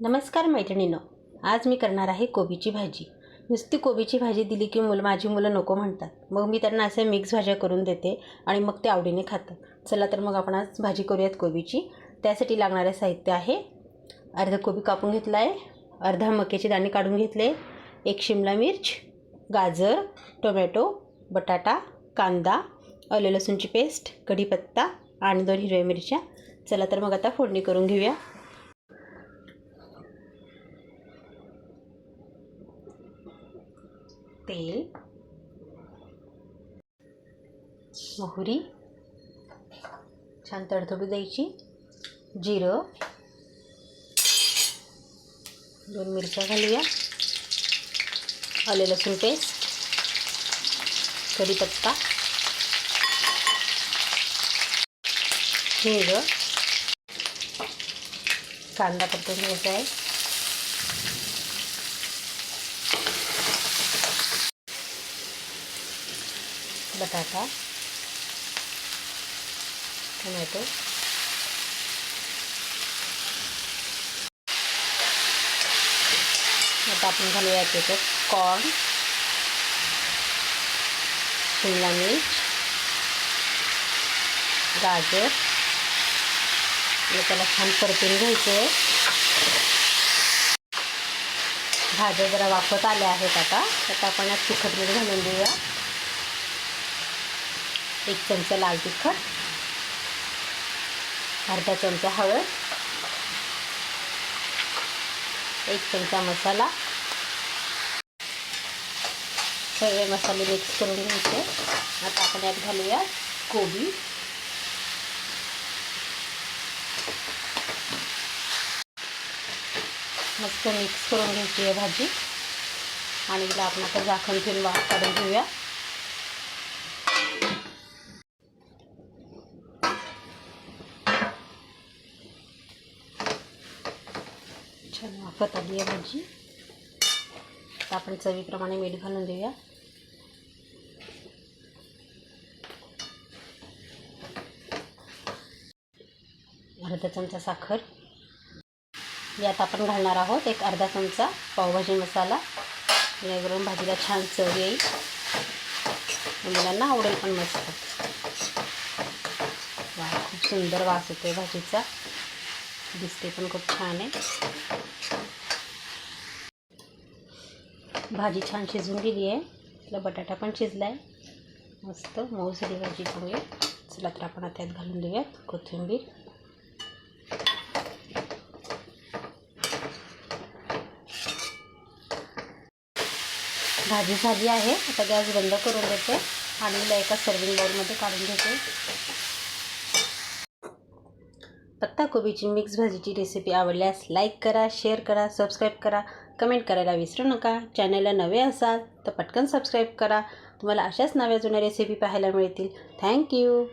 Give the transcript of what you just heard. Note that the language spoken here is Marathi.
नमस्कार मैत्रिणीनो आज मी करणार आहे कोबीची भाजी. नुसती कोबीची भाजी दिली की मुलं माझी मुलं नको म्हणतात. मग मी त्यांना असे मिक्स भाज्या करून देते आणि मग ते आवडीने खातात. चला तर मग आपण आज भाजी करूयात कोबीची. त्यासाठी लागणारे साहित्य आहे. अर्धा कोबी कापून घेतला आहे अर्धा मक्याचे दाणे काढून घेतले. एक शिमला मिर्च गाजर टोमॅटो बटाटा कांदा आले लसूणची पेस्ट कढीपत्ता आणि दोन हिरव्या मिरच्या. चला तर मग आता फोडणी करून घेऊया. तेल मोहरी छान तडतडू द्यायची जिरं दोन मिरच्या घालूया आले लसूण पेस्ट कढीपत्ता हिंग कांदा पत्ता घ्यायचा आहे. बटाटा टोमॅटो आता आपण घालूया त्याच्यात कॉर्न शिमला मिर्च गाजर. त्याला छान परतून घ्यायचं. आहे भाज्या जरा वाफत आल्या आहेत आता. आता आपण यात तिखट मीठ घालून देऊया. एक चमचा लाल तिखट अर्धा चमचा हळद एक चमचा मसाला. सगळे मसाले मिक्स करून घ्यायचे. आता आपण यात घालूया कोबी. मस्त मिक्स करून घ्यायची आहे भाजी. आणि तिला आपण आता झाकण फिरून वाफ काढून घेऊया. छान वाफत आली आहे भाजी. आता आपण चवीप्रमाणे मीठ घालून देऊया. अर्धा चमचा साखर. यात आपण घालणार आहोत एक अर्धा चमचा पावभाजी मसाला. यावरून भाजीला छान चव येईल. मुलांना आवडेल पण मस्त. वा खूप सुंदर वास येतो भाजीचा. दिसते पण खूप छान आहे. भाजी छान शिजून गेली आहे. आपला बटाटा पण शिजला आहे मस्त मऊ झाली भाजी चांगली. चला तर आपण त्यात घालून देऊयात कोथिंबीर. भाजी झाली आहे. आता गॅस बंद करून देते आणि मला एका सर्विंग बाउलमध्ये काढून घेते. पत्ताकोबीची मिक्स भाजीची रेसिपी आवडल्यास लाईक करा शेअर करा सबस्क्राईब करा. कमेंट करायला विसरू नका. चॅनलला नवे असाल तर पटकन सबस्क्राईब करा. तुम्हाला अशाच नव्या जुन्या रेसिपी पाहायला मिळतील. थँक्यू